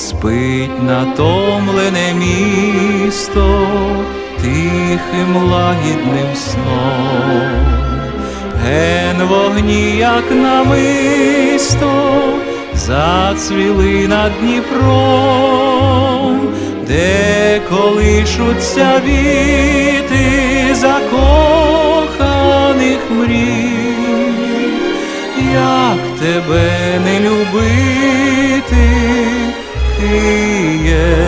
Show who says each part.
Speaker 1: Спить натомлене місто тихим лагідним сном, ген вогні, як намисто, зацвіли над Дніпром, де колишуться віти закоханих мрій. Як тебе не любити, Києве мій.